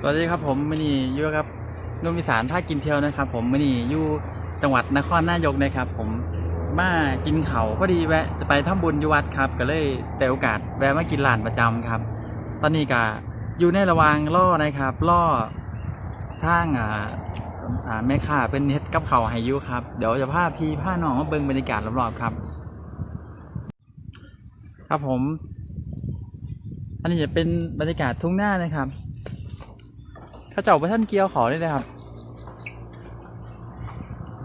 สวัสดีครับผมมินียู่กับนุ่มอีสานท่ากินเที่ยวนะครับ ผมมินียู่จังหวัดนครนายกนะครับ ผมมากินเขาพอดีแวะจะไปทำบุญยูวัดครับ ก็เลยแต่โอกาสแวะมากินร้านประจำครับ ตอนนี้ก็อยู่ในระวางล่อนะครับล่อทางอ่าอ่าแม่ค้าเป็นเฮ็ดกับเขาให้ยุครับ เดี๋ยวจะพาพี่พาน้องมาเบิ่งบรรยากาศรอบๆครับ ครับผม อันนี้จะเป็นบรรยากาศทุ่งหน้านะครับ เขาเจ้าพระท่านเกียวขอได้เลยครับ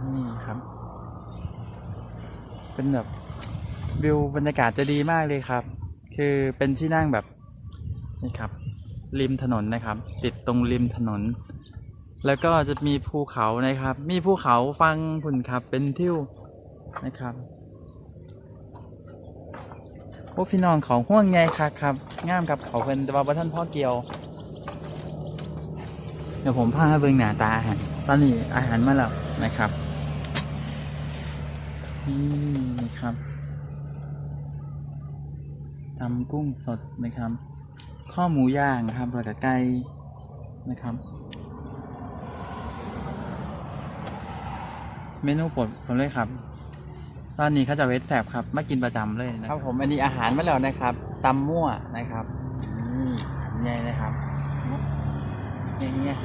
นี่ครับ เป็นแบบวิวบรรยากาศจะดีมากเลยครับ คือเป็นที่นั่งแบบนี่ครับ ริมถนนนะครับ ติดตรงริมถนน แล้วก็จะมีภูเขานะครับ มีภูเขาฟังผุ่นครับ เป็นทิวนะครับพวกพี่น้องของห่วงไงครับครับงามกับเขาเป็นแต่ว่าท่านพ่อเกียว เดี๋ยวผมพาเบิ่งหน้าตาอาหารตอนนี้อาหารมาแล้วนะครับนี่ครับตำกุ้งสดนะครับ ข้อหมูย่างครับแล้วก็ไก่นะครับเมนูโปรดผมเลยครับ ตอนนี้เขาจะเวทแสบครับมากินประจำเลยนะครับผมอันนี้อาหารมาแล้วนะครับตำมั่วนะครับนี่อาหารใหญ่นะครับอย่างเงี้ย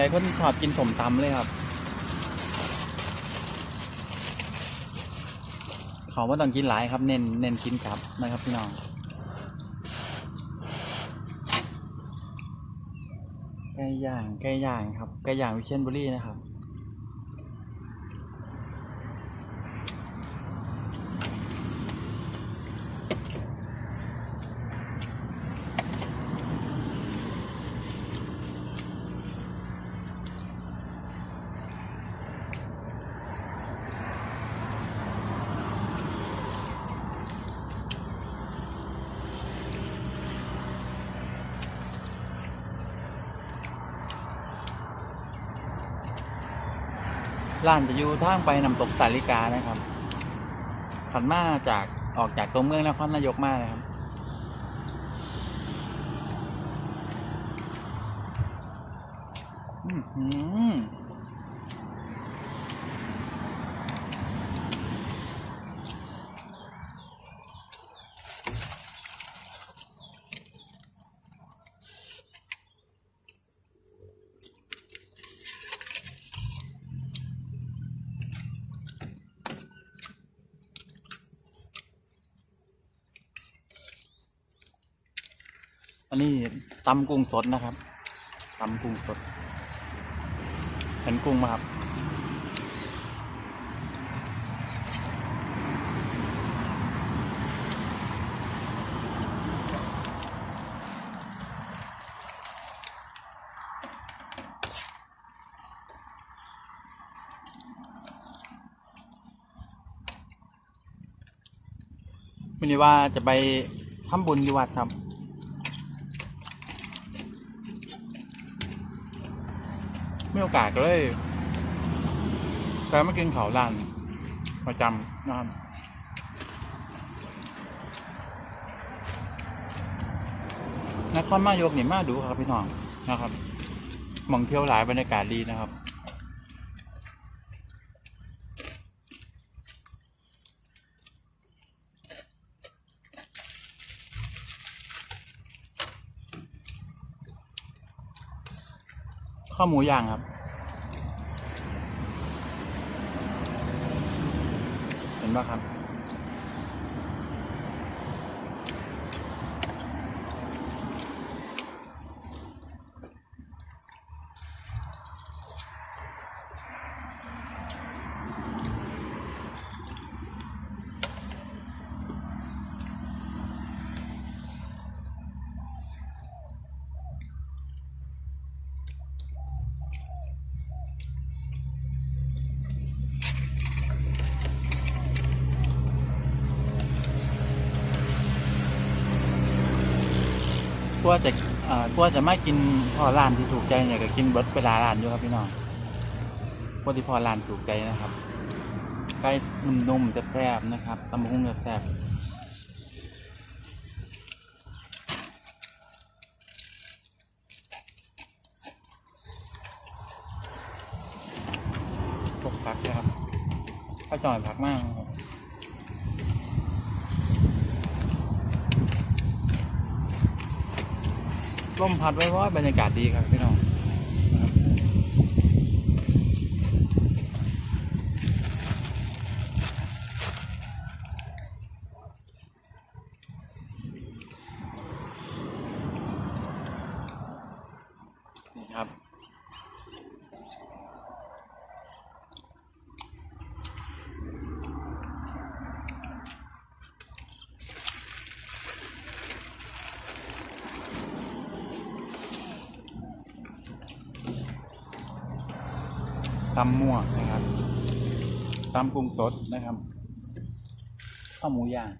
ใจคนชอบกินสมตำเลยครับ เขาไม่ต้องกินหลายครับ เน้นเน้นกินครับนะครับพี่น้องไก่ย่างไก่ย่างครับไก่ย่างวิเชียรบุรีนะครับ ร้านจะอยู่ทางไปนำตกสาริกานะครับขันมาจากออกจากตัวเมืองนครนายกมากนะครับอืม อันนี้ตำกุ้งสดนะครับตำกุ้งสดเห็นกุ้งไหมครับวันนี้ว่าจะไปทำบุญที่วัดครับ มีโอกาสก็เลยแฟนมากินเขาร้านประจำนะครับนครมายกนี่มาดูครับพี่น้องนะครับมองเที่ยวหลายบรรยากาศดีนะครับ ข้าวหมูย่างครับ เห็นปะครับ ลัวจะเอ่อกลัวจะไม่กินพอร้านที่ถูกใจเนี่ยก็กินเบิร์ดเวลาร้านอยู่ครับพี่น้องพอที่พอร้านถูกใจนะครับไก่นุ่มๆแซ่บนะครับตำบักหุ่งแซ่บๆพวกผักนะครับข้าวจอยผักมากครับ ลมพัดไว้ว่าบรรยากาศดีครับพี่น้องนะครับ ตำมั่วนะครับตำกุ้งสดนะครับข้าวหมูย่าง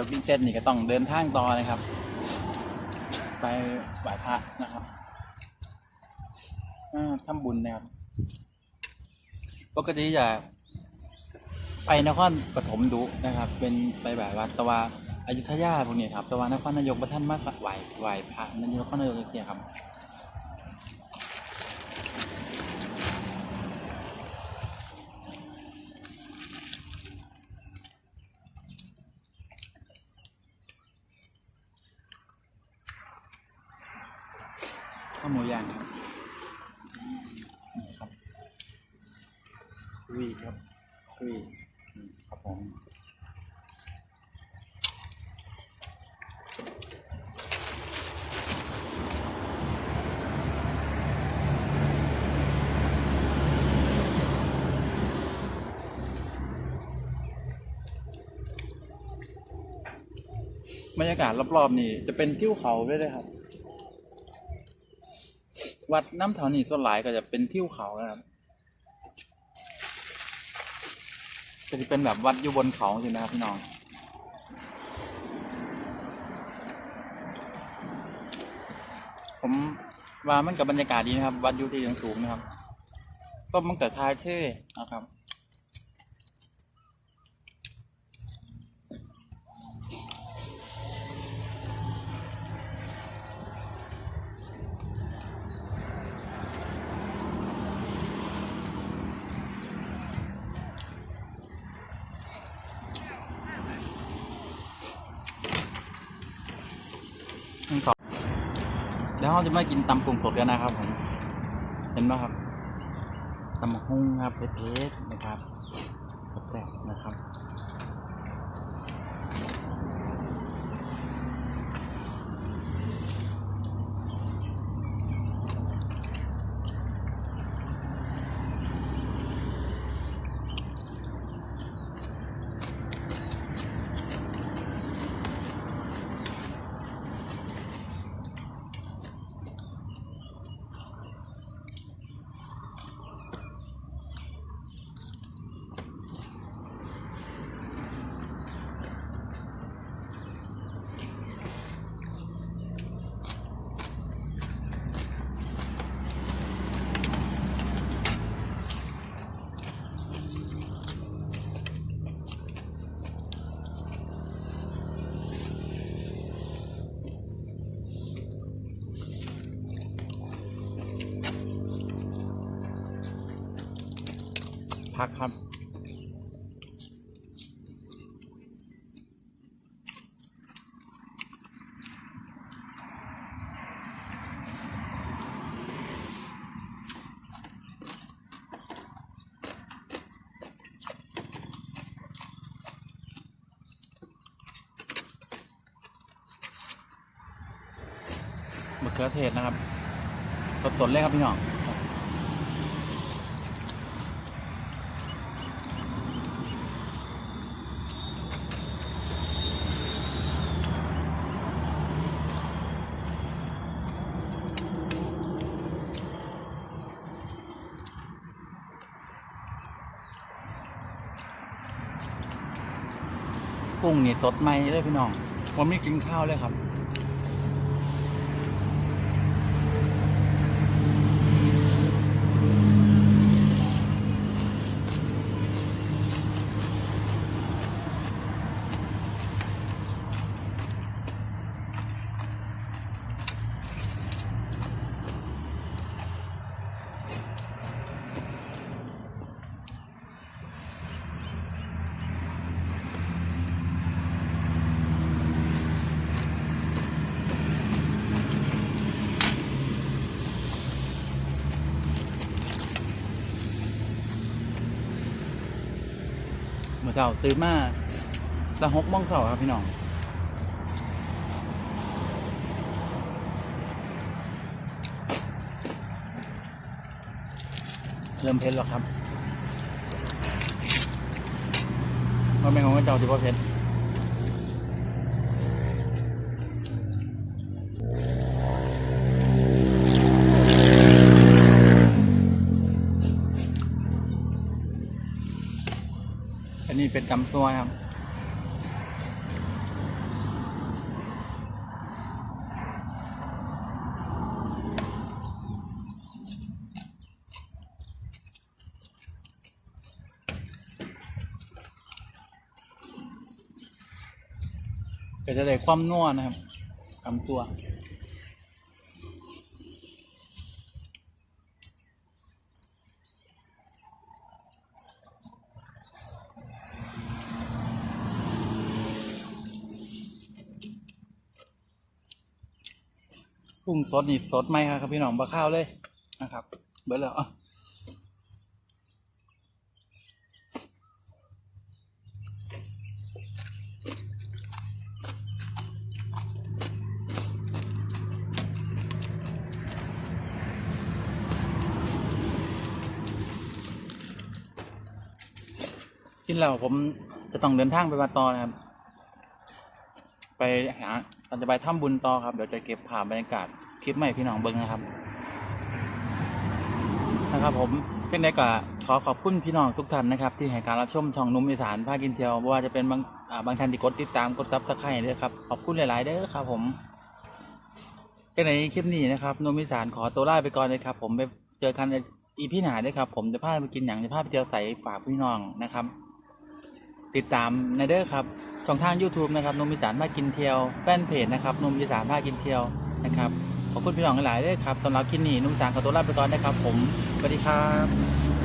ยวกินเสร็จนี่ก็ต้องเดินทางต่อนะครับ ไปไหว้พระนะครับทำบุญนะครับ ปกติจะไปนครปฐมดุนะครับ เป็นไปแบบวัดตะวาอยุธยาพวกนี้ครับตะวันนครนายกประท่านมากไหวไหวพระนั่นนครนายกเทียครับ ข้าวหมูย่างครับนี่ครับคุยครับคุยอืมครับผม บรรยากาศรอบๆนี่จะเป็นทิวเขาด้วยเลยครับ วัดน้ำเถานี่ส่วนหลายก็จะเป็นทิวเขานะครับก็จะเป็นแบบวัดอยู่บนเขาใช่ไหมครับพี่น้องผมว่ามันกับบรรยากาศดีนะครับ วัดอยู่ที่สูงนะครับ ก็มันเกิดทายเท่นะครับ แล้วเราจะมากินตำกุ้งสดกันนะครับผมเห็นไหมครับตำหุ้งครับเพชรนะครับแซ่บนะครับ พักครับ มะเขือเทศนะครับสดๆเลยครับพี่น้อง กุ้งนี่สดใหม่เลยพี่น้องผมไม่กินข้าวเลยครับ มื่อเช้าตื่นมาละหกมองเช้าครับพี่น้องเริ่มเพชรแล้วครับมันเป็นของกระเจ้าที่พ่อเพชร เป็นตำซัวครับ ก็จะได้ความนัวนะครับตำตัว กุ้งสดนี่สดไหมครับพี่น้องบะข้าวเลยนะครับ เบิร์แล้วกินแล้วผมจะต้องเดินทางไปวัดต่อนะครับ ไปหาเราจะไปถ้ำบุญต่อครับ เดี๋ยวจะเก็บภาพบรรยากาศคลิปใหม่พี่น้องเบิ้งนะครับ นะครับ ผมเป็นไงก็ขอขอบคุณพี่น้องทุกท่านนะครับ ที่ให้การรับชมช่องนุ่มอีสานภาคกินเที่ยวไม่ว่าจะเป็นบางอ่าบางท่านที่กดติดตามกดซับสไครต์ด้วยครับขอบคุณหลายๆเด้อครับ ผมเป็นในคลิปนี้นะครับนุ่มอีสานขอตัวลาไปก่อนเลยครับ ผมไปเจอกันอีพี่หนาด้วยครับ ผมจะพาไปกินอย่างจะพาไปเที่ยวใสฝากพี่น้องนะครับ ติดตามในเด้อครับช่องทาง YouTube นะครับนมอีสานพากินเที่ยวแฟนเพจนะครับนมอีสานพากินเที่ยวนะครับขอบคุณพี่น้องหลายๆเด้ยครับสำหรับคลิปนี้นุ่มสารขอตัวลาไปก่อนนะครับ ผมสวัสดีครับ